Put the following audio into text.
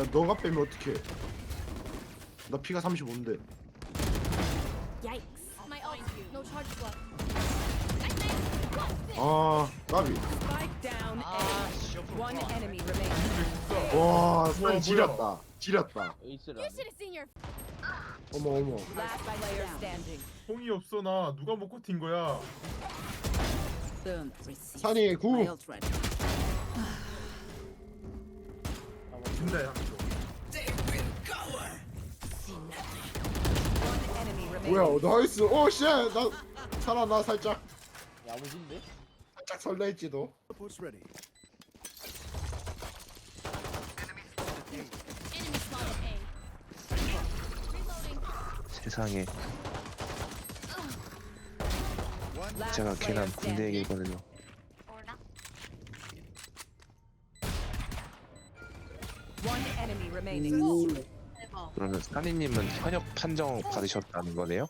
야 너가 빼면 어떡해 나 피가 35인데 Yikes. My ult. No charge left. 아 나비 Spike down 아, A. 씨, 옆으로 One 들어와. enemy remaining. 와 뭐야. 지렸다 지렸다 에이스를 You 안 should have seen your 어머 어머 Last player standing. 공이 없어 나 누가 먹고 튄 거야 receive. 산이 구 My ult ready. Enemy remaining. 뭐야 나이스 오쉣나 살아나 살짝 야무진데? 살짝 설레했지도 enemy spotted A. Reloading. 세상에 제가 걔랑 군대. 얘기거든요. Enemy remaining. 그러면 사니님은 현역 판정 받으셨다는 거네요?